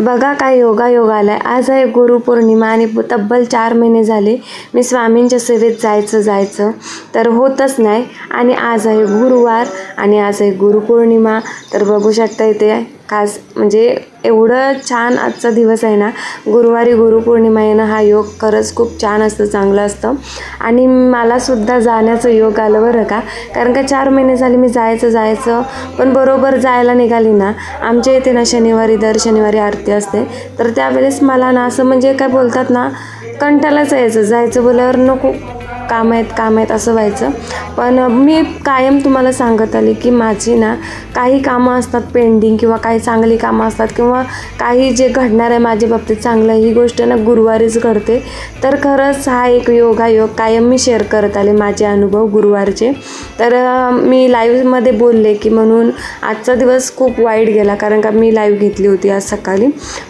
बघा काय योगायोग आलाय. आज आहे गुरुपौर्णिमा आणि तब्बल चार महिने झाले मी स्वामींच्या सेवेत जायचं जायचं. तर होतच नाही. आणि आज आहे गुरुवार आणि आज आहे गुरुपौर्णिमा. तर बघू शकता इथे खास म्हणजे एवढं छान आजचा दिवस आहे ना गुरुवारी गुरुपौर्णिमा येणं हा योग खरंच खूप छान असतं चांगलं असतं. आणि मलासुद्धा जाण्याचं योग आलं बरं का? कारण का चार महिने झाले मी जायचं जायचं पण बरोबर जायला निघाली ना. आमच्या इथे ना शनिवारी दर शनिवारी आरती असते. तर त्यावेळेस मला ना असं म्हणजे काय बोलतात ना कंटाळाच यायचं. जायचं बोल्यावर नको काम आहेत काम आहेत असं व्हायचं. पण मी कायम तुम्हाला सांगत आले की माझी ना काही कामं असतात पेंडिंग किंवा काही चांगली कामं असतात किंवा काही जे घडणार आहे माझ्या बाबतीत चांगलं ही गोष्ट ना गुरुवारीच घडते. तर खरंच हा एक योगायोग कायम मी शेअर करत आले माझे अनुभव गुरुवारचे. तर मी लाईव्हमध्ये बोलले की म्हणून आजचा दिवस खूप वाईट गेला कारण का मी लाईव्ह घेतली होती आज सकाळी.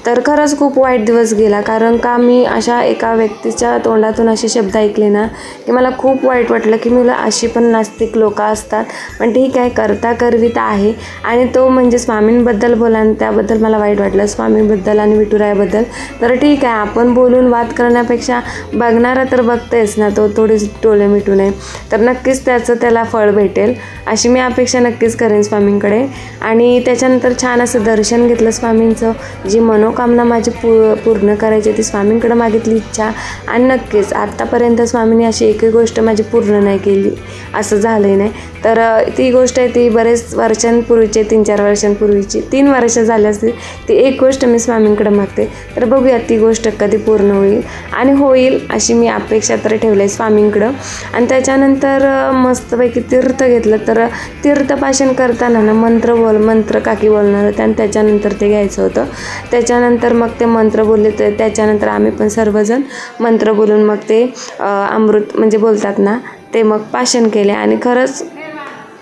तर खरंच खूप वाईट दिवस गेला कारण का मी अशा एका व्यक्तीच्या तोंडातून असे शब्द ऐकले ना की मला खूप वाईट वाटलं की मुलं अशी पण नास्तिक लोक असतात. पण ठीक आहे करता करविता आहे. आणि तो म्हणजे स्वामींबद्दल बोला आणि त्याबद्दल मला वाईट वाटलं. स्वामींबद्दल आणि विठुरायाबद्दल. तर ठीक आहे आपण बोलून वाद करण्यापेक्षा बघणारा तर बघतेच ना तो थोडे टोले मिटू नये तर नक्कीच त्याचं त्याला फळ भेटेल. अशी मी अपेक्षा नक्कीच करेन स्वामींकडे. आणि त्याच्यानंतर छान असं दर्शन घेतलं स्वामींचं. जी मनोकामना माझी पू पूर्ण करायची ती स्वामींकडे मागितली इच्छा. आणि नक्कीच आत्तापर्यंत स्वामींनी अशी एकही गोष्ट माझी पूर्ण नाही केली. असं झालं नाही. तर ती गोष्ट आहे ती बरेच वर्षांपूर्वीची तीन चार वर्षांपूर्वीची तीन वर्ष झाली असतील ती एक गोष्ट मी स्वामींकडे मागते. तर बघूया ती गोष्ट कधी पूर्ण होईल. आणि होईल अशी मी अपेक्षा तर ठेवली आहे स्वामींकडं. आणि त्याच्यानंतर मस्तपैकी तीर्थ घेतलं तर तीर्थपाशन करताना ना मंत्र बोल मंत्र काकी बोलणार होते आणि त्याच्यानंतर ते घ्यायचं होतं. त्याच्यानंतर मग ते मंत्र बोलले तर त्याच्यानंतर आम्ही पण सर्वजण मंत्र बोलून मग ते अमृत म्हणजे बोलतात ना ते मग पाषण केले. आणि खरंच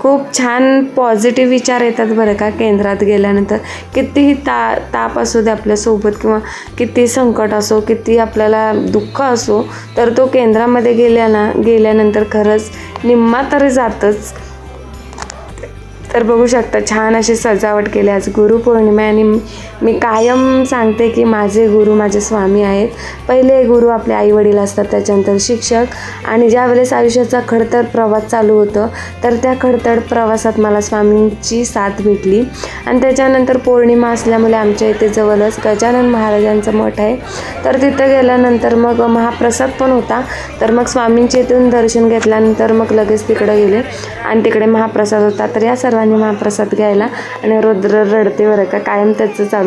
खूप छान पॉझिटिव्ह विचार येतात बरं का केंद्रात गेल्यानंतर. कितीही ता ताप असू दे आपल्यासोबत किंवा किती संकट असो किती आपल्याला दुःख असो तर तो केंद्रामध्ये गेल्या ना गेल्यानंतर खरंच निम्मा तरी जातच. तर बघू शकता छान अशी सजावट केली आज गुरुपौर्णिमा आणि मी कायम सांगते की माझे गुरु माझे स्वामी आहेत. पहिले गुरु आपले आईवडील असतात त्याच्यानंतर शिक्षक. आणि ज्यावेळेस आयुष्याचा खडतर प्रवास चालू होतं तर त्या खडतर प्रवासात मला स्वामींची साथ भेटली. आणि त्याच्यानंतर पौर्णिमा असल्यामुळे आमच्या इथे जवळच गजानन महाराजांचं मठ आहे. तर तिथं गेल्यानंतर मग महाप्रसाद पण होता. तर मग स्वामींच्या इथून दर्शन घेतल्यानंतर मग लगेच तिकडे गेले. आणि तिकडे महाप्रसाद होता. तर या आणि महाप्रसाद घ्यायला आणि रुद्र रडते बरं का कायम त्याचं चालू